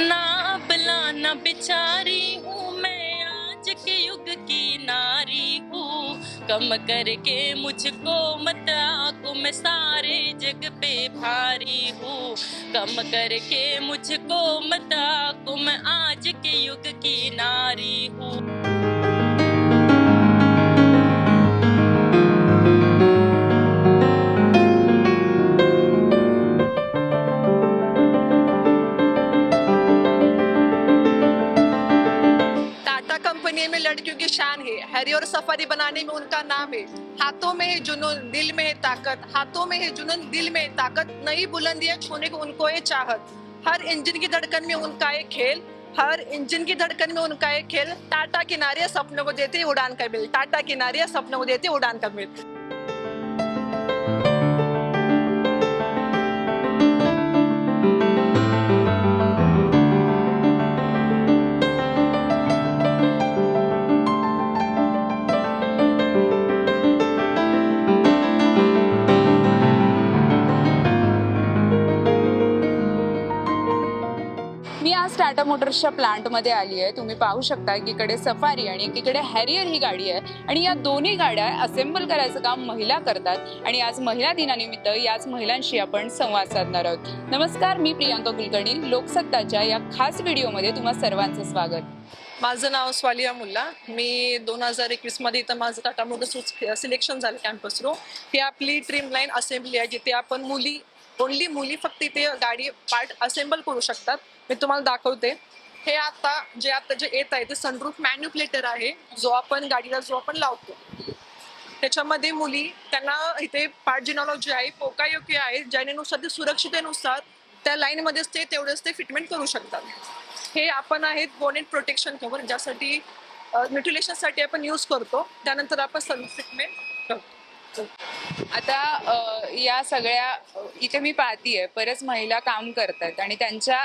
ना अबला ना बिचारी हूँ मैं। आज के युग की नारी हूँ। कम करके मुझको मत आको मैं सारे जग पे भारी हूँ। कम करके मुझको मत आको मैं आज के युग की नारी हूँ। में लड़कियों की शान है। हैरी और सफारी बनाने में उनका नाम है। हाथों में है जुनून, दिल में है ताकत। हाथों में है जुनून, दिल में है ताकत। नई बुलंदियाँ छूने को उनको है चाहत। हर इंजन की धड़कन में उनका एक खेल। हर इंजन की धड़कन में उनका एक खेल। टाटा किनारे सपनों को देते उड़ान का बिल। टाटा किनारे सपनों को देते उड़ान का बिल। टाटा मोटर्सच्या प्लांटमध्ये आली आहे. तुम्ही पाहू शकता एकीकडे सफारी आणि एकीकडे हॅरियर ही गाडी आहे. आणि या दोन्ही गाड्या असेंबल करायचं काम महिला करतात. आणि आज महिला दिनानिमित्त याच महिलांशी आपण संवाद साधणार आहोत. नमस्कार मी प्रियांका कुलकर्णी. लोकसत्ताच्या या खास व्हिडिओमध्ये तुम्हा सर्वांचं स्वागत. माझं नाव स्वालिया मुल्ला. मी दोन हजार एकवीसमध्ये इथं माझं टाटा मोटर्स सिलेक्शन झालं कॅम्पस रो ही आपली ट्रीम लाईन असेंब्ली आहे जिथे आपण मुली ओनली मुली फक्त इथे गाडी पार्ट असेंबल करू शकतात. मी तुम्हाला दाखवते. हे आता जे आता जे येत आहे ते सनरूफ मॅन्युप्लेटर आहे जो आपण गाडीला जो आपण लावतो. त्याच्यामध्ये मुली त्यांना इथे पार्टजिनॉलॉजी आहे पोकायोग्य आहे ज्यानेनुसार ते सुरक्षितेनुसार त्या लाईनमध्येच ते तेवढेच ते फिटमेंट करू शकतात. हे आपण आहेत बोनेट प्रोटेक्शन कवर ज्यासाठी न्यूट्रिलेशनसाठी आपण यूज करतो. त्यानंतर आपण सनफिटमेंट करतो. आता या सगळ्या इथे मी पाहतीये बरेच महिला काम करतात आणि त्यांच्या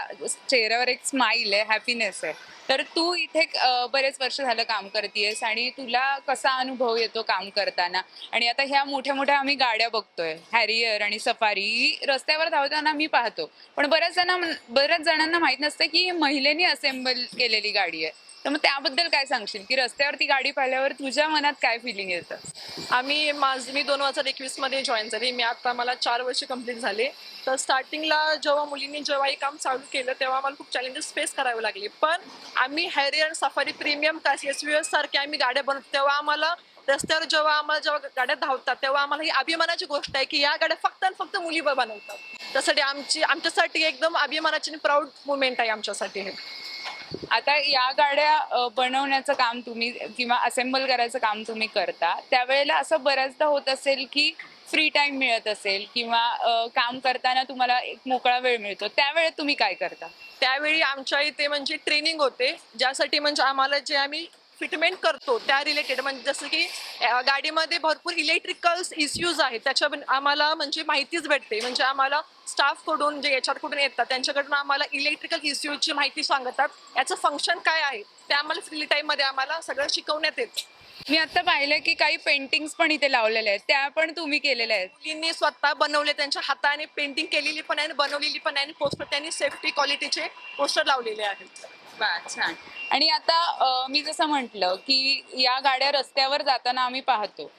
चेहऱ्यावर एक स्माइल आहे हॅपीनेस आहे. तर तू इथे बरेच वर्ष झालं काम करतेयस आणि तुला कसा अनुभव येतो काम करताना? आणि आता ह्या मोठ्या मोठ्या आम्ही गाड्या बघतोय हॅरियर आणि सफारी रस्त्यावर धावताना मी पाहतो. पण बऱ्याच जण बऱ्याच जणांना माहीत नसतं की महिलेने महिलेनी असेंबल केलेली गाडी आहे. तर मग त्याबद्दल काय सांगशील? की रस्त्यावरती गाडी पाहिल्यावर तुझ्या मनात काय फिलिंग येतं? आम्ही माझ मी दोन हजार एकवीसमध्ये जॉईन झाले. मी आता मला चार वर्ष कंप्लीट झाले. तर स्टार्टिंगला जेव्हा मुलींनी जेव्हा हे काम चालू केलं तेव्हा आम्हाला खूप चॅलेंजेस फेस करावे लागले. पण आम्ही Harrier Safari premium class S V S सारख्या आम्ही गाड्या बनवतो. तेव्हा आम्हाला रस्त्यावर जेव्हा आम्हाला जेव्हा गाड्या धावतात तेव्हा आम्हाला ही अभिमानाची गोष्ट आहे की या गाड्या फक्त आणि फक्त मुली बनवतात. त्यासाठी आमची आमच्यासाठी एकदम अभिमानाची प्राऊड मुवमेंट आहे आमच्यासाठी हे. आता या गाड्या बनवण्याचं काम तुम्ही किंवा असेंबल करायचं काम तुम्ही करता त्यावेळेला असं बऱ्याचदा होत असेल की फ्री टाइम मिळत असेल किंवा काम करताना तुम्हाला एक मोकळा वेळ मिळतो. त्यावेळेत तुम्ही काय करता? त्यावेळी आमच्या इथे म्हणजे ट्रेनिंग होते ज्यासाठी म्हणजे आम्हाला जे आम्ही फिटमेंट करतो त्या रिलेटेड. म्हणजे जसं की गाडीमध्ये भरपूर इलेक्ट्रिकल्स इश्यूज आहेत. त्याच्या आम्हाला म्हणजे माहितीच भेटते. म्हणजे आम्हाला स्टाफकडून जे याच्याकडून येतात त्यांच्याकडून आम्हाला इलेक्ट्रिकल इश्यूची माहिती सांगतात. याचं फंक्शन काय आहे ते आम्हाला फ्री टाईममध्ये आम्हाला सगळं शिकवण्यात येतं. मी आता पाहिलं की काही पेंटिंग्स पण इथे लावलेल्या आहेत. त्या पण तुम्ही केलेल्या आहेत. मुलींनी स्वतः बनवले त्यांच्या हाताने पेंटिंग केलेली पण आहे आणि बनवलेली पण आहे आणि पोस्टर त्यांनी सेफ्टी क्वालिटीचे पोस्टर लावलेले आहेत. वा, छान. आणि आता अ, मी जसं म्हटलं की या गाड्या रस्त्यावर जाताना आम्ही पाहतो.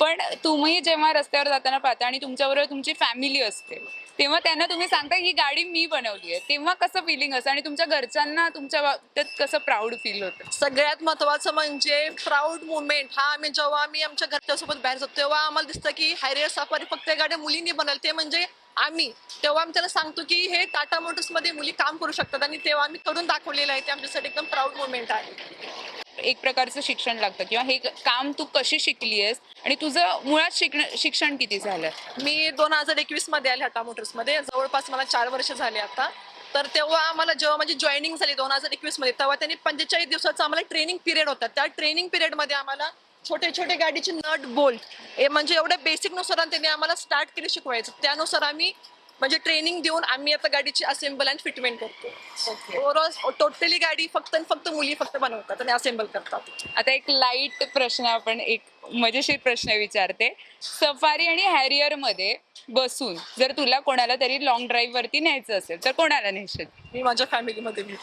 पण तुम्ही जेव्हा रस्त्यावर जाताना पाहता आणि तुमच्याबरोबर तुमची फॅमिली असते तेव्हा त्यांना तुम्ही सांगता ही गाडी मी बनवली आहे. तेव्हा कसं फिलिंग असतं? आणि तुमच्या घरच्यांना तुमच्या बाबतीत कसं प्राऊड फील होतं? सगळ्यात महत्वाचं म्हणजे प्राऊड मुवमेंट हा आम्ही जेव्हा आम्ही आमच्या घरच्यासोबत बाहेर जातो तेव्हा आम्हाला दिसतं की हायरियर सफारी फक्त गाड्या मुलींनी बनवली ते म्हणजे आम्ही तेव्हा आम्ही त्याला सांगतो की हे टाटा मोटर्समध्ये मुली काम करू शकतात आणि तेव्हा आम्ही करून दाखवलेलं आहे ते आमच्यासाठी एकदम प्राऊड मुवमेंट आहे. एक प्रकारचं शिक्षण लागतं किंवा हे काम तू कशी शिकली आहेस आणि तुझं मुळात शिकण शिक्षण किती झालं? मी दोन हजार एकवीसमध्ये आले टाटा मोटर्समध्ये. जवळपास मला चार वर्ष झाले आता. तर तेव्हा आम्हाला जेव्हा माझी जॉईनिंग झाली दोन हजार एकवीसमध्ये तेव्हा त्यांनी पंचेचाळीस दिवसाचा आम्हाला ट्रेनिंग पिरियड होता. त्या ट्रेनिंग पिरियडमध्ये आम्हाला छोटे छोटे गाडीचे नट बोल्ट. हे म्हणजे एवढ्या बेसिकनुसार त्यांनी आम्हाला स्टार्ट केले शिकवायचं. त्यानुसार आम्ही म्हणजे ट्रेनिंग देऊन आम्ही आता गाडीची असेंबल आणि फिटमेंट करतो. ओव्हरऑल टोटली गाडी फक्त आणि फक्त मुली फक्त बनवतात आणि असेंबल करतात. आता एक लाइट प्रश्न आपण एक मजेशीर प्रश्न विचारते. सफारी आणि हॅरियरमध्ये बसून जर तुला कोणाला तरी लॉंग ड्राईव्ह वरती न्यायचं असेल तर कोणाला नेशील मी माझ्या फॅमिलीमध्ये मी.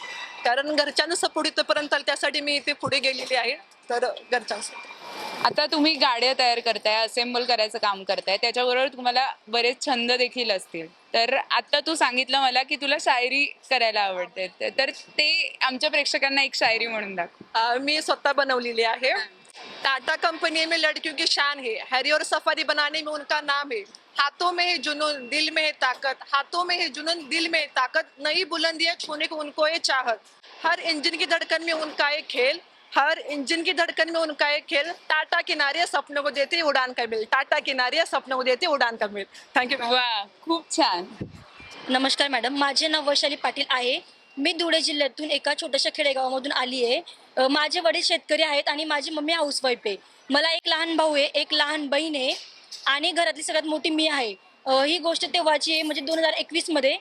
कारण घरच्यांना सपोर्ट इथपर्यंत त्यासाठी मी इथे पुढे गेलेली आहे. तर घरच्यांसाठी आता तुम्ही गाड्या तयार करताय असेंबल करायचं काम करताय त्याच्याबरोबर तुम्हाला बरेच छंद देखील असतील. तर आता तू सांगितलं मला की तुला शायरी करायला आवडते. तर- ते आमच्या प्रेक्षकांना एक शायरी म्हणून दाखव. मी स्वतः बनवलेली आहे. टाटा कंपनी में लड़कियों की शान है. हैरी और सफारी बनाने में उनका नाम है. हाथों में है जुनून दिल में है ताकत. हाथों में है जुनून दिल में है ताकत. नई बुलंदियां छूने को उनको ये चाहत. हर इंजन की धड़कन में उनका एक खेल. हर इंजन की धड़कन में उनका एक खेल टाटा किनारे सपनों को देते उड़ान का मिल टाटा किनारे सपनों को देते उड़ान का मिल। थँक्यू वा खूप छान. नमस्कार मॅडम माझे नाव वैशाली पाटील आहे. मी धुळे जिल्ह्यातून एका छोट्याशा खेडेगावामधून आली आहे. माझे वडील शेतकरी आहेत आणि माझी मम्मी हाऊसवाईफ आहे. मला एक लहान भाऊ आहे एक लहान बहीण आहे आणि घरातली सगळ्यात मोठी मी आहे. ही गोष्ट तेव्हाची आहे म्हणजे दोन हजार एकवीसमध्ये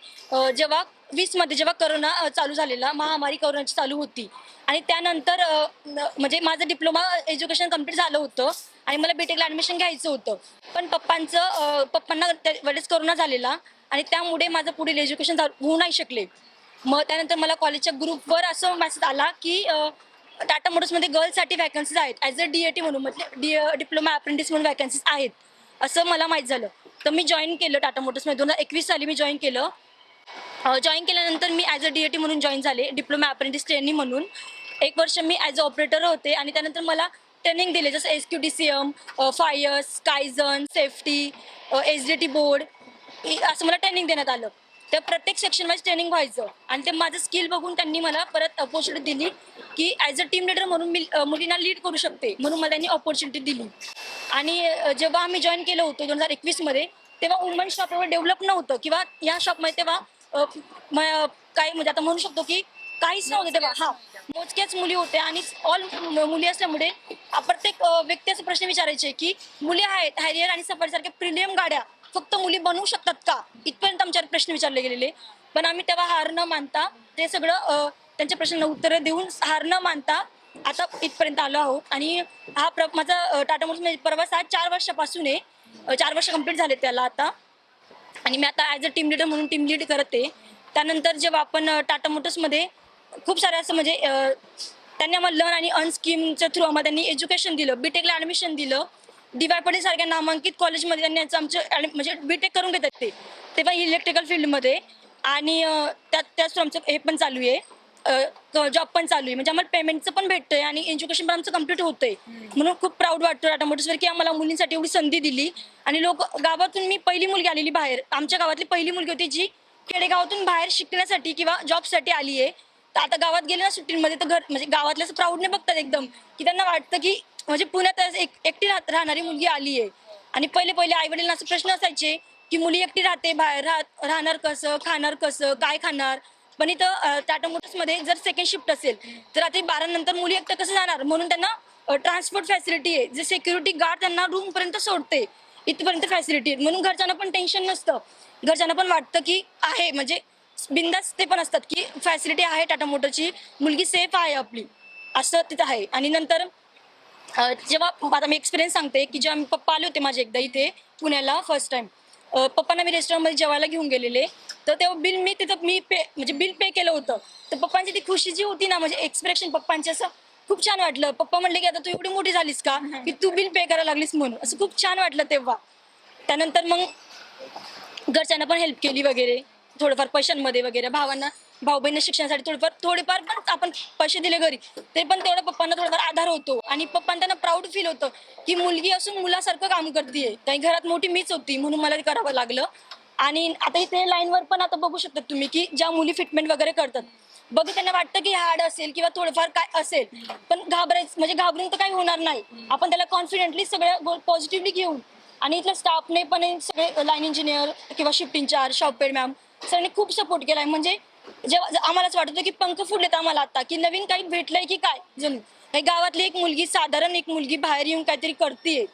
जेव्हा वीसमध्ये जेव्हा करोना चालू झालेला महामारी करोनाची चालू होती. आणि त्यानंतर म्हणजे माझं डिप्लोमा एज्युकेशन कंप्लीट झालं होतं आणि मला बीटेकला ॲडमिशन घ्यायचं होतं. पण पप्पांचं पप्पांना त्या- वेळेस करोना झालेला आणि त्यामुळे माझं पुढील एज्युकेशन होऊ नाही शकले. मग त्यानंतर मला कॉलेजच्या ग्रुपवर असं मेसेज आला की टाटा मोटर्समध्ये गर्ल्ससाठी वॅकन्सीज आहेत. As a D A T म्हणून म्हणजे डी डिप्लोमा अप्रेंटिस म्हणून वॅकन्सीज आहेत. असं मला माहीत झालं. तर मी जॉईन केलं टाटा मोटर्समध्ये दोन हजार एकवीस साली मी जॉईन केलं. हो, जॉईन केल्यानंतर मी as a D A T म्हणून जॉईन झाले डिप्लोमा अप्रेंटिस ट्रेनिंग म्हणून. एक वर्ष मी ॲज अ ऑपरेटर होते आणि त्यानंतर मला ट्रेनिंग दिले जसं S Q D C M fire स्कायझन safety S D T board असं मला ट्रेनिंग देण्यात आलं. तर प्रत्येक सेक्शन वाईज ट्रेनिंग व्हायचं आणि ते माझं स्किल बघून त्यांनी मला परत ऑपॉर्च्युनिटी दिली की ॲज अ टीम लिडर म्हणून मी मुलींना लीड करू शकते म्हणून मला त्यांनी ऑपॉर्च्युनिटी दिली. आणि जेव्हा आम्ही जॉईन केलं होतं दोन हजार एकवीसमध्ये तेव्हा वुमन शॉप एवढं डेव्हलप नव्हतं किंवा या शॉपमध्ये तेव्हा काही म्हणजे आता म्हणू शकतो की काहीच नव्हते तेव्हा हा. मोजक्याच मुली होत्या आणि ऑल मुली असल्यामुळे प्रत्येक व्यक्ती असे प्रश्न विचारायचे की मुली आहेत हॅरियर आणि सफारी सारख्या प्रिलियम गाड्या फक्त मुली बनवू शकतात का? इथपर्यंत आमच्यावर प्रश्न विचारले गेलेले. पण आम्ही तेव्हा हार न मानता ते सगळं त्यांच्या प्रश्नांना उत्तरं देऊन हार न मानता आता इथपर्यंत आलो आहोत. आणि हा प्र माझा टाटा मोटर्स प्रवास हा चार वर्षापासून आहे. चार वर्ष कंप्लीट झाले त्याला आता. आणि मी आता ॲज अ टीम लिडर म्हणून टीम लीड करते. त्यानंतर जेव्हा आपण टाटा मोटर्समध्ये खूप सारे असं म्हणजे त्यांनी आम्हाला लर्न आणि अन स्कीमच्या थ्रू आम्हाला त्यांनी एज्युकेशन दिलं बीटेकला ॲडमिशन दिलं. डी वाय पाटील सारख्या नामांकित कॉलेजमध्ये त्यांनी याचं आमचं ॲड- म्हणजे बीटेक करून घेतात ते. तेव्हा इलेक्ट्रिकल फील्डमध्ये आणि त्यात त्याच आमचं हे पण चालू आहे. जॉब पण चालू आहे. म्हणजे आम्हाला पेमेंटचं पण भेटतंय आणि एज्युकेशन पण आमचं कंप्लीट होतंय. म्हणून खूप प्राऊड वाटतं टाटा मोटर्सवर की आम्हाला मुलींसाठी एवढी संधी दिली. आणि लोक गावातून मी पहिली मुलगी आलेली बाहेर. आमच्या गावातली पहिली मुलगी होती जी खेडेगावातून बाहेर शिकण्यासाठी किंवा जॉबसाठी आली आहे. तर आता गावात गेले ना सुट्टींमध्ये तर घर म्हणजे गावातल्या असं प्राऊडने बघतात एकदम. की त्यांना वाटतं की म्हणजे पुण्यात एक एकटी राहणारी मुलगी आली आहे. आणि पहिले पहिले आई वडिलांना असं प्रश्न असायचे की मुली एकटी राहते बाहेर राहत राहणार कसं खाणार कसं काय खाणार? पण इथं टाटा मोटर्समध्ये जर सेकंड शिफ्ट असेल तर रात्री बारा नंतर मुली एकटं कसं जाणार? म्हणून त्यांना ट्रान्सपोर्ट फॅसिलिटी आहे जे सिक्युरिटी गार्ड त्यांना रूमपर्यंत सोडते. इथपर्यंत फॅसिलिटी आहे. म्हणून घरच्यांना पण टेन्शन नसतं. घरच्यांना पण वाटतं की आहे म्हणजे बिंदास ते पण असतात की फॅसिलिटी आहे टाटा मोटरची मुलगी सेफ आहे आपली. असं तिथं आहे. आणि नंतर जेव्हा आता मी एक्सपिरियन्स सांगते की जेव्हा मी पप्पा आले होते माझे एकदा इथे पुण्याला फर्स्ट टाइम पप्पांना मी रेस्टॉरंटमध्ये जेवायला घेऊन गेलेले. तर तेव्हा बिल मी तिथं मी पे म्हणजे बिल पे केलं होतं. तर पप्पांची ती खुशी जी होती ना म्हणजे एक्सप्रेशन पप्पांचे असं खूप छान वाटलं. पप्पा म्हणले की आता तू एवढी मोठी झालीस का? की तू बिल पे करायला लागलीस म्हणून. असं खूप छान वाटलं तेव्हा. त्यानंतर मग घरच्यांना पण हेल्प केली वगैरे थोडंफार पैशांमध्ये वगैरे. भावांना भाऊ बहिणी शिक्षणासाठी थोडंफार थोडेफार पण आपण पैसे दिले घरी. ते पण तेवढं पप्पांना थोडाफार आधार होतो. आणि पप्पांना त्यांना प्राऊड फील होतं की मुलगी असून मुलासारखं काम करते काही घरात मोठी मीच होती म्हणून मला ते करावं लागलं. आणि आता इथे लाईनवर पण आता बघू शकतात तुम्ही की ज्या मुली फिटमेंट वगैरे करतात बघू त्यांना वाटतं की हार्ड असेल किंवा थोडंफार काय असेल पण घाबरायचं म्हणजे घाबरून तर काही होणार नाही. आपण त्याला कॉन्फिडेंटली सगळ्या पॉझिटिव्हली घेऊन आणि इथल्या स्टाफने पण सगळे लाईन इंजिनियर किंवा शिफ्ट इंचार्ज शॉपपेड मॅम सगळ्यांनी खूप सपोर्ट केलाय. म्हणजे जेव्हा आम्हालाच वाटत होतं की पंख फुटलेत आम्हाला आता की नवीन काही भेटलंय की काय? जणू काही गावातली एक मुलगी साधारण एक मुलगी बाहेर येऊन काहीतरी करते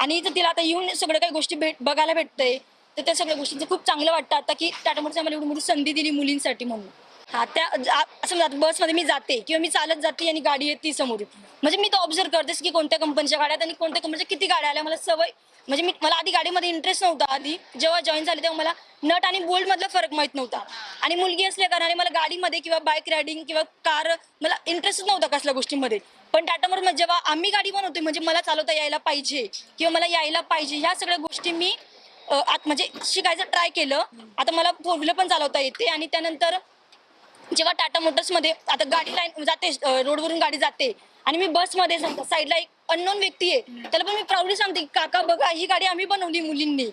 आणि इथं तिला आता येऊन सगळं काही गोष्टी भेट बघायला भेटतंय. तर त्या सगळ्या गोष्टींचं खूप चांगलं वाटतं. आता की टाटा मोटर्स आम्हाला एवढी मोठी संधी दिली मुलींसाठी म्हणून. हा त्या असं म्हणजे बसमध्ये मी जाते किंवा मी चालत जाते आणि गाडी येते समोर. म्हणजे मी तो ऑब्झर्व करतेस की कोणत्या कंपनीच्या गाड्या आणि कोणत्या कंपनीच्या किती गाड्या आल्या. मला सवय म्हणजे मी मला आधी गाडीमध्ये इंटरेस्ट नव्हता आधी. जेव्हा जॉईन झाले तेव्हा मला नट आणि बोल्ड मधला फरक माहीत नव्हता. आणि मुलगी असल्या कारणाने मला गाडीमध्ये किंवा बाईक रायडिंग किंवा कार मला इंटरेस्टच नव्हता कसल्या गोष्टींमध्ये. पण टाटामोर जेव्हा आम्ही गाडी बनवते म्हणजे मला चालवता यायला पाहिजे किंवा मला यायला पाहिजे ह्या सगळ्या गोष्टी मी आत म्हणजे शिकायचं ट्राय केलं. आता मला फोर व्हीलर पण चालवता येते आणि त्यानंतर जेव्हा टाटा मोटर्समध्ये आता गाडी लाईन जाते अ, रोडवरून गाडी जाते आणि मी बसमध्ये समजा साईडला एक अननोन व्यक्ती आहे. त्याला पण मी प्राऊडली सांगते की, काका बघा ही गाडी आम्ही बनवली मुलींनी.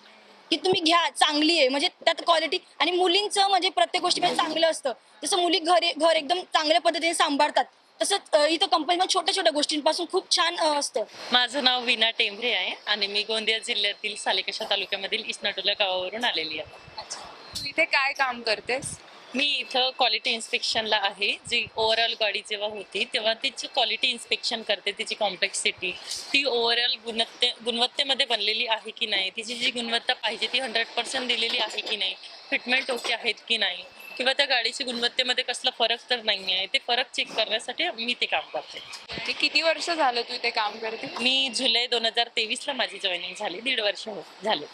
की तुम्ही घ्या चांगली आहे. म्हणजे त्यात क्वालिटी आणि मुलींचं म्हणजे प्रत्येक गोष्टीमध्ये चांगलं असतं. जसं मुली घर घर एकदम चांगल्या पद्धतीने सांभाळतात. तसंच अ, इथं कंपनीमध्ये छोट्या छोट्या गोष्टींपासून खूप छान अ, असतं. माझं नाव विना टेंभरे आहे आणि मी गोंदिया जिल्ह्यातील सालेकशा तालुक्यामधील इस्नाटोला गावावरून आलेली आहे. तू इथे काय काम करतेस? मी इथं क्वालिटी इन्स्पेक्शनला आहे. जी ओव्हरऑल गाडी जेव्हा होती तेव्हा तिची क्वालिटी इन्स्पेक्शन करते तिची कॉम्प्लेक्सिटी ती ओव्हरऑल गुणवत्ते गुणवत्तेमध्ये बनलेली आहे की नाही? तिची जी गुणवत्ता पाहिजे ती हंड्रेड पर्सेंट दिलेली आहे की नाही? फिटमेंट ओके आहेत की नाही? किंवा त्या गाडीची गुणवत्तेमध्ये कसला फरक तर नाही आहे ते फरक चेक करण्यासाठी मी ते काम करते. आणि किती वर्ष झालं तू इथे काम करते? मी जुलै दोन हजार तेवीसला माझी जॉईनिंग झाली. दीड वर्ष हो झाले.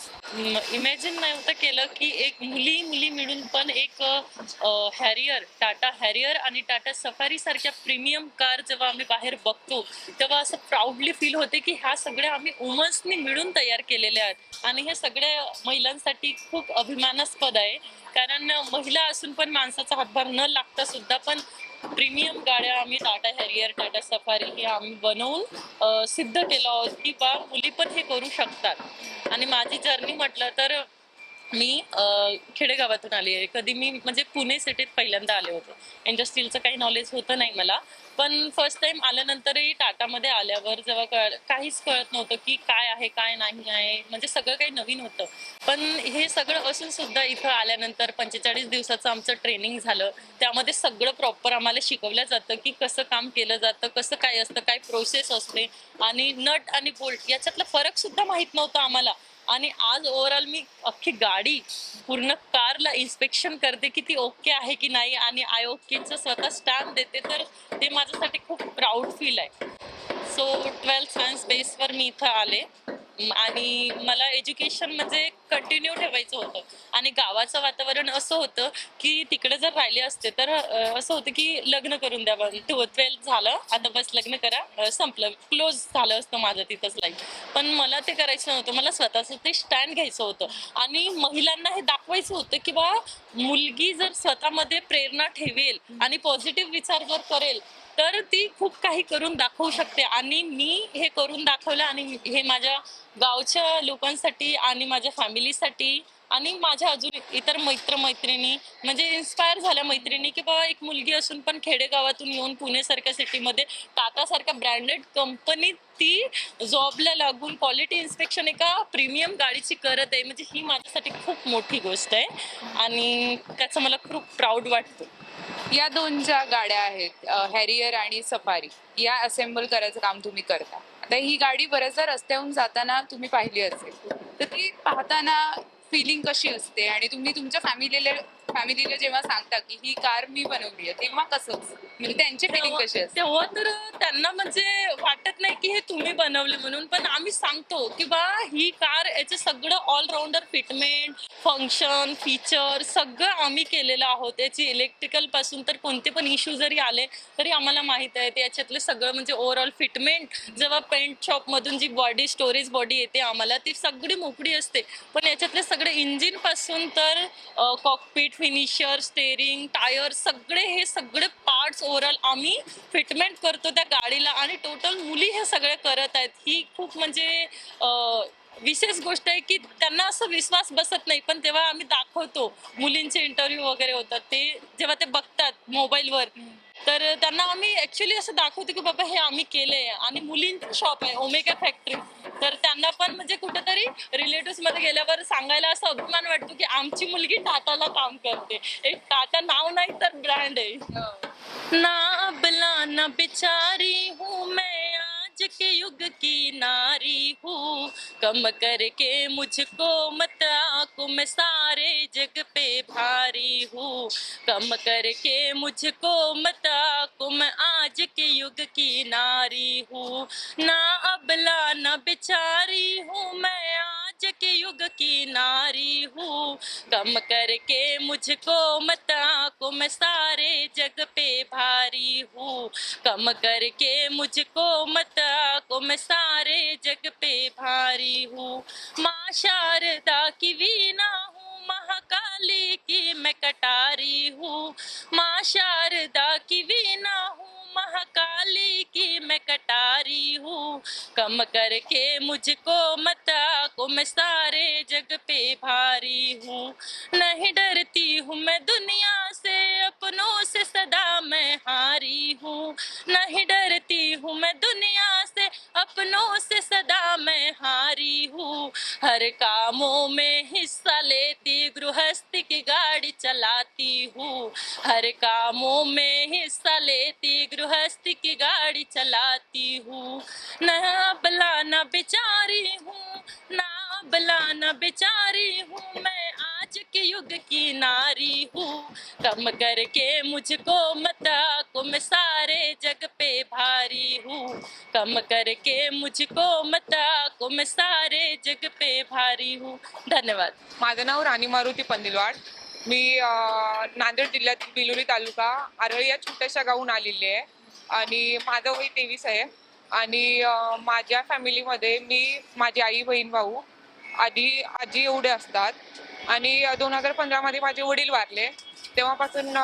इमॅजिन नव्हतं केलं की एक मुली मुली मिळून पण एक हॅरियर टाटा हॅरियर आणि टाटा सफारी सारख्या प्रीमियम कार जेव्हा आम्ही बाहेर बघतो तेव्हा असं प्राऊडली फील होते की ह्या सगळ्या आम्ही वुमन्सनी मिळून तयार केलेल्या आहेत. आणि हे सगळ्या महिलांसाठी खूप अभिमानास्पद आहे. कारण महिला असून पण माणसाचा हातभार न लागता सुद्धा पण प्रीमियम गाड्या आम्ही टाटा हॅरियर टाटा सफारी हे आम्ही बनवून सिद्ध केलं आहोत की बा मुली पण हे करू शकतात. आणि माझी जर्नी म्हटलं तर मी खेडेगावातून आली आहे. कधी मी म्हणजे पुणे सिटीत पहिल्यांदा आले होते. इंडस्ट्रीलचं काही नॉलेज होतं नाही मला. पण फर्स्ट टाइम आल्यानंतरही टाटामध्ये आल्यावर जेव्हा कळ काहीच कळत नव्हतं की काय आहे काय नाही आहे. म्हणजे सगळं काही नवीन होतं. पण हे सगळं असून सुद्धा इथं आल्यानंतर पंचेचाळीस दिवसाचं आमचं ट्रेनिंग झालं. त्यामध्ये सगळं प्रॉपर आम्हाला शिकवलं जातं की कसं काम केलं जातं कसं काय असतं काय प्रोसेस असते. आणि नट आणि बोल्ट याच्यातला फरक सुद्धा माहीत नव्हता आम्हाला. आणि आज ओव्हरऑल मी अख्खी गाडी पूर्ण कारला इन्स्पेक्शन करते की ती ओके आहे की नाही आणि आय ओकेचं स्वतः स्टॅम्प देते तर ते माझ्यासाठी खूप प्राऊड फील आहे. सो ट्वेल्थ सायन्स बेसवर मी इथं आले. आणि मला एज्युकेशन म्हणजे कंटिन्यू ठेवायचं होतं. आणि गावाचं वातावरण असं होतं की तिकडे जर राहिले असते तर अ, असं होतं की लग्न करून द्या टू ट्वेल्थ झालं आता बस लग्न करा अ, संपलं. क्लोज झालं असतं माझं तिथंच लाईफ पण मला ते करायचं नव्हतं. मला स्वतःचं ते स्टँड घ्यायचं होतं. आणि महिलांना हे दाखवायचं होतं की बा मुलगी जर स्वतःमध्ये प्रेरणा ठेवेल आणि पॉझिटिव्ह विचार जर करेल तर ती खूप काही करून दाखवू शकते. आणि मी हे करून दाखवलं आणि हे माझ्या गावच्या लोकांसाठी आणि माझ्या फॅमिलीसाठी आणि माझ्या अजून इतर मित्र मैत्रिणी म्हणजे इन्स्पायर झाल्या मैत्रिणी की बाबा एक मुलगी असून पण खेडेगावातून येऊन पुणेसारख्या सिटीमध्ये टाटासारख्या ब्रँडेड कंपनीत ती जॉबला लागून क्वालिटी इन्स्पेक्शन एका प्रीमियम गाडीची करत आहे. म्हणजे ही माझ्यासाठी खूप मोठी गोष्ट आहे आणि त्याचं मला खूप प्राऊड वाटतो. या दोन ज्या गाड्या आहेत हॅरियर आणि सफारी या असेंबल करायचं काम तुम्ही करता. आता ही गाडी बऱ्याचदा रस्त्याहून जाताना तुम्ही पाहिली असेल. तर ती पाहताना फिलिंग कशी असते? आणि तुम्ही तुमच्या फॅमिलीला फॅमिलीला जेव्हा सांगता की ही कार मी बनवली आहे तेव्हा कसं असतं? म्हणजे त्यांची फिलिंग कशी असते? तेव्हा तर त्यांना म्हणजे वाट की हे तुम्ही बनवले म्हणून पण आम्ही सांगतो की बा ही कार याचे सगळं ऑलराऊंडर फिटमेंट फंक्शन फीचर सगळं आम्ही केलेलं आहोत. याची इलेक्ट्रिकलपासून तर कोणते पण इश्यू जरी आले तरी आम्हाला माहीत आहे. ते याच्यातले सगळं म्हणजे ओव्हरऑल फिटमेंट जेव्हा पेंट शॉप मधून जी बॉडी स्टोरेज बॉडी येते आम्हाला ती सगळी मोकळी असते. पण याच्यातले सगळे इंजिनपासून तर कॉकपीट फिनिशर स्टेरिंग टायर सगळे हे सगळे पार्ट्स ओव्हरऑल आम्ही फिटमेंट करतो त्या गाडीला. आणि टोटल मुली हे सगळे करत आहेत. ही खूप म्हणजे विशेष गोष्ट आहे की त्यांना असं विश्वास बसत नाही. पण तेव्हा आम्ही दाखवतो मुलींचे इंटरव्ह्यू वगैरे होतात ते जेव्हा ते बघतात मोबाईलवर तर त्यांना आम्ही ऍक्च्युली असं दाखवतो की बाबा हे आम्ही केलंय. आणि मुलींचं शॉप आहे ओमेगा फॅक्टरी तर त्यांना पण म्हणजे कुठेतरी रिलेटिव्हमध्ये गेल्यावर सांगायला असं अभिमान वाटतो की आमची मुलगी टाटाला काम करते. एक टाटा नाव नाही तर ब्रँड आहे. ना अबला ना बिचारी हूँ मैं. आज के युग की नारी हूँ। कम करके मुझको मत आको मैं सारे जग पे भारी हूँ। कम करके मुझको मत आको मैं आज के युग की नारी हूँ। ना अबला ना बेचारी हूँ मैं आज के युग की नारी हूँ। कम करके मुझको मत आको मैं सारे जग पे भारी हूँ। कम करके मुझको मत आको मैं सारे जग पे भारी हूँ। माँ शारदा की वीणा हूँ महाकाली की मैं कटारी हूँ। माँ शारदा की वीणा महाकाली की मैं कटारी हूँ। कम करके मुझको मता को मैं सारे जग पे भारी हूँ। नहीं डरती हूँ मैं दुनिया से अपनों से सदा मैं हारी हूँ। नहीं डरती हूँ मैं दुनिया से अपनों से सदा मैं हारी हूँ। हर कामों में हिस्सा लेती, गृहस्थ की गाड़ी चलाती हूँ। हर कामों में हिस्सा लेती, गृहस्थ की गाड़ी चलाती हूँ। न अबला न बेचारी हूँ, ना अबला न बेचारी हूँ मैं आज के युग की नारी हूँ। कम करके मुझको मता को मैं सारे जग पे भारी हूँ। कम करके मुझको मता को मैं सारे जग पे भारी हूँ। धन्यवाद। माझं नाव राणी मारुती पंदिलवाड. मी अं, नांदेड जिल्ह्यात बिलोली तालुका आरळी या छोट्याशा गावून आलेली आहे. आणि माझं वय तेवीस आहे. आणि अं, माझ्या फॅमिलीमध्ये मी माझी आई बहीण भाऊ आधी आजी एवढे असतात. आणि दोन हजार पंधरामध्ये माझे वडील वारले. तेव्हापासून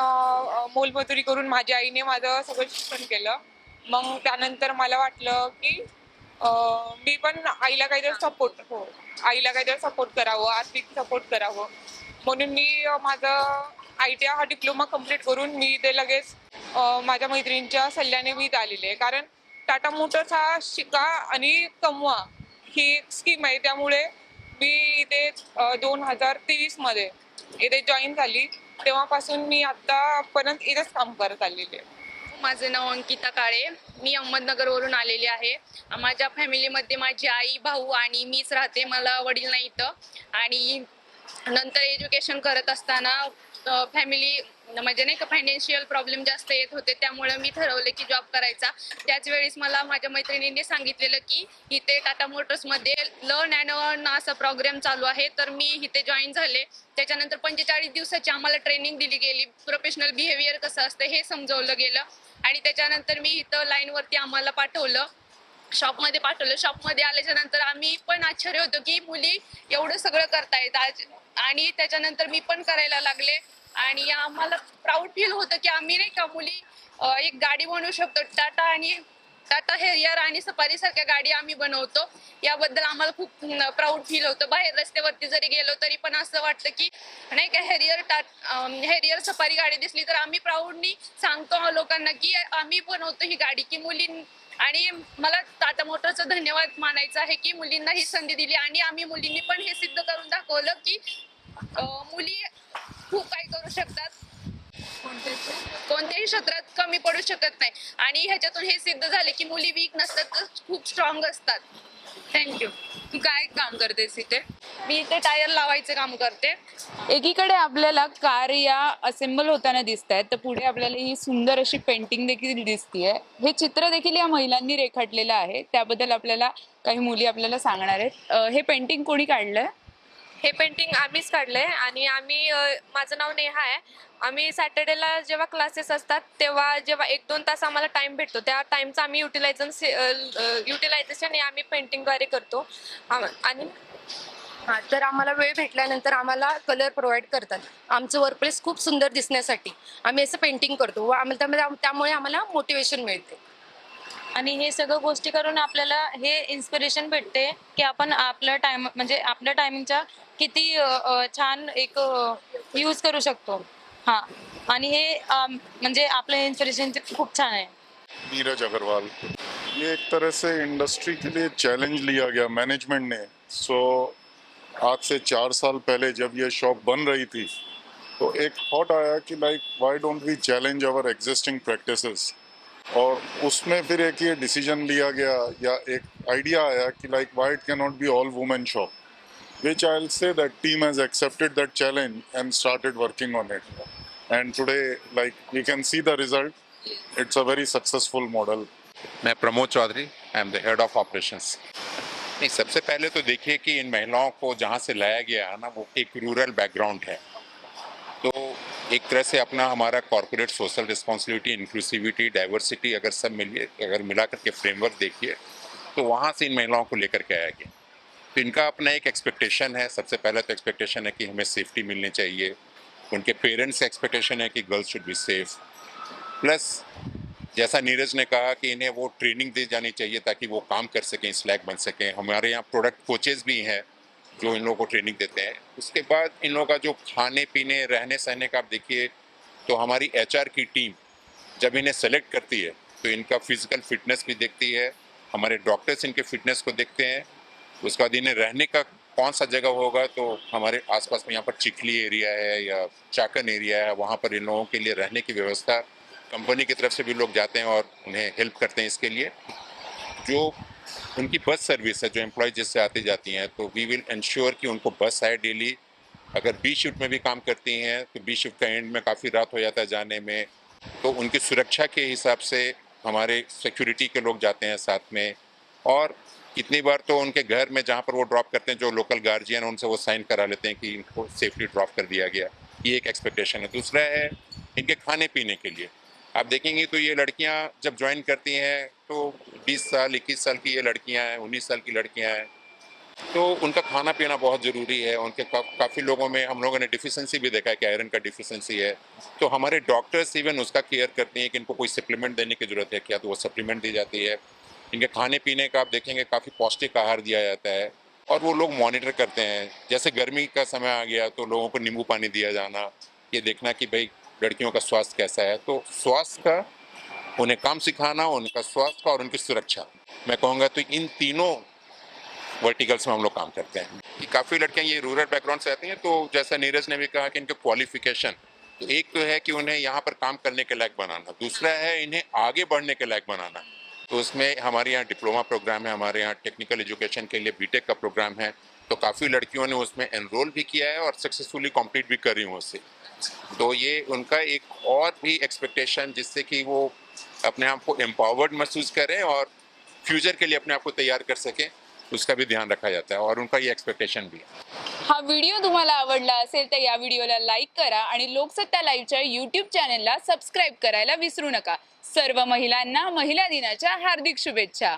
मोलमजुरी करून माझ्या आईने माझं सगळं शिक्षण केलं. मग त्यानंतर मला वाटलं की मी पण आईला काहीतरी सपोर्ट हो आईला काहीतरी सपोर्ट करावं आर्थिक सपोर्ट करावं. म्हणून मी माझं आय टी हा डिप्लोमा कंप्लीट करून मी ते लगेच माझ्या मैत्रिणीच्या सल्ल्याने मी आलेले आहे. कारण टाटा मोटर्स हा शिका आणि कमवा ही स्कीम आहे. त्यामुळे मी इथे दोन हजार तेवीसमध्ये इथे जॉईन झाली. तेव्हापासून मी आतापर्यंत इथेच काम करत आलेली आहे. माझे नाव अंकिता काळे. मी अहमदनगरवरून आलेली आहे. माझ्या फॅमिलीमध्ये माझी आई भाऊ आणि मीच राहते. मला वडील नाही इथं. आणि नंतर एज्युकेशन करत असताना फॅमिली म्हणजे नाही का फायनान्शियल प्रॉब्लेम जास्त येत होते. त्यामुळे मी ठरवले की जॉब करायचा. त्याच वेळेस मला माझ्या मैत्रिणींनी सांगितलेलं की इथे टाटा मोटर्समध्ये लर्न अँड अर्न असा प्रोग्राम चालू आहे. तर मी इथे जॉईन झाले. त्याच्यानंतर पंचेचाळीस दिवसाची आम्हाला ट्रेनिंग दिली गेली. प्रोफेशनल बिहेवियर कसं असतं हे समजवलं गेलं. आणि त्याच्यानंतर मी इथं लाईनवरती आम्हाला पाठवलं. शॉपमध्ये पाठवलं. शॉपमध्ये आल्याच्यानंतर आम्ही पण आश्चर्य होतो की मुली एवढं सगळं करतायत. आज आणि त्याच्यानंतर मी पण करायला लागले. आणि आम्हाला प्राऊड फील होतं की आम्ही नाही का मुली एक गाडी बनवू शकतो. टाटा आणि टाटा हेरियर आणि सफारी सारख्या गाडी आम्ही बनवतो. याबद्दल आम्हाला खूप प्राऊड फील होतं. बाहेर रस्त्यावरती जरी गेलो तरी पण असं वाटतं की नाही का हेरियर टाट हेरियर सफारी गाडी दिसली तर आम्ही प्राऊडनी सांगतो लोकांना की आम्ही बनवतो ही गाडी की मुली आणि मला टाटा मोटरचं धन्यवाद मानायचं आहे की मुलींना ही संधी दिली आणि आम्ही मुलींनी पण हे सिद्ध करून दाखवलं की मुली खूप काही करू शकतात. कोणत्याही क्षेत्रात कमी पडू शकत नाही. आणि ह्याच्यातून हे सिद्ध झाले की मुली वीक नसतात तर खूप स्ट्रॉंग असतात. थँक्यू तू काय काम करतेस इथे? मी इथे टायर लावायचे काम करते. एकीकडे आपल्याला कार या असेंबल होताना दिसत आहेत तर पुढे आपल्याला ही सुंदर अशी पेंटिंग देखील दिसतीये. हे चित्र देखील या महिलांनी रेखाटलेलं आहे. त्याबद्दल आपल्याला काही मुली आपल्याला सांगणार आहेत. अं, हे पेंटिंग कोणी काढलंय? हे पेंटिंग आम्हीच काढलंय आणि आम्ही अ, माझं नाव नेहा आहे. आम्ही सॅटर्डेला जेव्हा क्लासेस असतात तेव्हा जेव्हा एक दोन तास आम्हाला टाइम भेटतो. त्या टाइमचं आम्ही युटिलायझन युटिलायझेशन हे आम्ही पेंटिंगद्वारे करतो. आम- आणि? हा तर आम्हाला वेळ भेटल्यानंतर आम्हाला कलर प्रोव्हाइड करतात. आमचं वर्कप्लेस खूप सुंदर दिसण्यासाठी आम्ही असं पेंटिंग करतो. व आम्हाला त्यामध्ये त्यामुळे आम्हाला मोटिवेशन मिळते. आणि हे सगळं गोष्टी करून आपल्याला हे इन्स्पिरेशन भेटते की आपण आपलं टाइम म्हणजे आपल्या टायमिंगच्या किती छान एक यूज़ करू शकतो. हा. आणि हे म्हणजे आपलं इन्स्पिरेशन खूप छान आहे. नीरज अग्रवाल. ये एक तरह से इंडस्ट्री के लिए चैलेंज लिया गया मैनेजमेंट ने. सो आज से चार साल पहले जब ये शॉप बन रही थी तो एक थॉट आया कि like why don't we challenge our existing practices और उसमें फिर एक ये डिसीज़न लिया गया या एक आइडिया आया कि like why it can not be all women shop which I'll say that team has accepted that challenge and started working on it. And today, like we can see the result, it's a very successful model. मैं Pramod Chaudhary I am the head of operations नहीं सबसे पहले तो देखिए कि in महिलाओं को जहाँ से लाया गया है ना वो एक रूरल बैकग्राउंड है तो एक तरह से अपना हमारा corporate social responsibility inclusivity diversity अगर सब मिलिए अगर मिला करके फ्रेमवर्क देखिए तो वहाँ से इन महिलाओं को लेकर के आया गया तो इनका अपना एक एक्सपेक्टेशन है। सबसे पहले तो एक्सपेक्टेशन है कि हमें सेफ्टी मिलनी चाहिए। उनके पेरेंट्स एक्सपेक्टेशन है कि girls should be safe plus जैसा नीरज ने कहा कि इन्हें वो ट्रेनिंग दी जानी चाहिए ताकि वो काम कर सकें स्लैग बन सकें। हमारे यहाँ प्रोडक्ट कोचेज भी हैं जो इन लोगों को ट्रेनिंग देते हैं। उसके बाद इन लोगों का जो खाने, पीने, रहने, सहने का आप देखिए तो हमारी एचआर की टीम जब इन्हें सेलेक्ट करती है तो इनका फ़िज़िकल फिटनेस भी देखती है। हमारे डॉक्टर्स इनके फिटनेस को देखते हैं। उसके बाद इन्हें रहने का कौन सा जगह होगा? तो हमारे आसपास में यहाँ पर चिखली एरिया है या चाकन एरिया है, वहाँ पर इन लोगों के लिए रहने की व्यवस्था कंपनी की तरफ़ से भी लोग जाते हैं और उन्हें हेल्प करते हैं इसके लिए। जो उनकी बस सर्विस है, जो एम्प्लॉय जिससे आती जाती हैं तो वी विल इंश्योर कि उनको बस आए डेली। अगर बी शिफ्ट में भी काम करती हैं तो बी शिफ्ट का एंड में काफ़ी रात हो जाता है जाने में। तो उनकी सुरक्षा के हिसाब से हमारे सिक्योरिटी के लोग जाते हैं साथ में। और कितनी बार तो उनके घर में जहाँ पर वो ड्रॉप करते हैं जो लोकल गार्जियन उनसे वो साइन करा लेते हैं कि इनको सेफली ड्रॉप कर दिया गया। ये एक एक्सपेक्टेशन है। दूसरा है इनके खाने पीने के लिए। आप देखेंगे तो ये लड़कियाँ जब ज्वाइन करती हैं तो 20 साल 21 साल की ये लड़कियाँ हैं 19 साल की लड़कियाँ हैं। तो उनका खाना पीना बहुत ज़रूरी है। उनके का, काफ़ी लोगों में हम लोगों ने डिफिशेंसी भी देखा है कि आयरन का डिफिशेंसी है। तो हमारे डॉक्टर्स इवन उसका केयर करती हैं कि इनको कोई सप्लीमेंट देने की ज़रूरत है। क्या तो वो सप्लीमेंट दी जाती है। इनके खाने पीने का आप देखेंगे काफ़ी पौष्टिक आहार दिया जाता है और वो लोग मॉनिटर करते हैं। जैसे गर्मी का समय आ गया तो लोगों को नींबू पानी दिया जाना, ये देखना कि भाई लड़कियों का स्वास्थ्य कैसा है। तो स्वास्थ्य का, उन्हें काम सिखाना, उनका स्वास्थ्य का और उनकी सुरक्षा। मैं कहूँगा तो इन तीनों वर्टिकल्स में हम लोग काम करते हैं। कि काफ़ी लड़कियाँ ये रूरल बैकग्राउंड से आती हैं तो जैसा नीरज ने भी कहा कि इनके क्वालिफिकेशन तो एक तो है कि उन्हें यहाँ पर काम करने के लायक बनाना, दूसरा है इन्हें आगे बढ़ने के लायक बनाना। तो उसमें हमारे यहाँ डिप्लोमा प्रोग्राम है, हमारे यहाँ टेक्निकल एजुकेशन के लिए बीटेक का प्रोग्राम है। तो काफ़ी लड़कियों ने उसमें एनरोल भी किया है और सक्सेसफुली कंप्लीट भी कर रही हूँ उससे। तो ये उनका एक और भी एक्सपेक्टेशन जिससे कि वो अपने आप को एम्पावर्ड महसूस करें और फ्यूचर के लिए अपने आप को तैयार कर सकें, उसका भी ध्यान रखा जाता है और उनका ये एक्सपेक्टेशन भी है। हा व्हिडिओ तुम्हाला आवडला असेल तर या व्हिडिओला लाईक करा आणि लोकसत्ता लाईव्हच्या यूट्यूब चॅनेलला सबस्क्राईब करायला विसरू नका. सर्व महिलांना महिला दिनाच्या हार्दिक शुभेच्छा.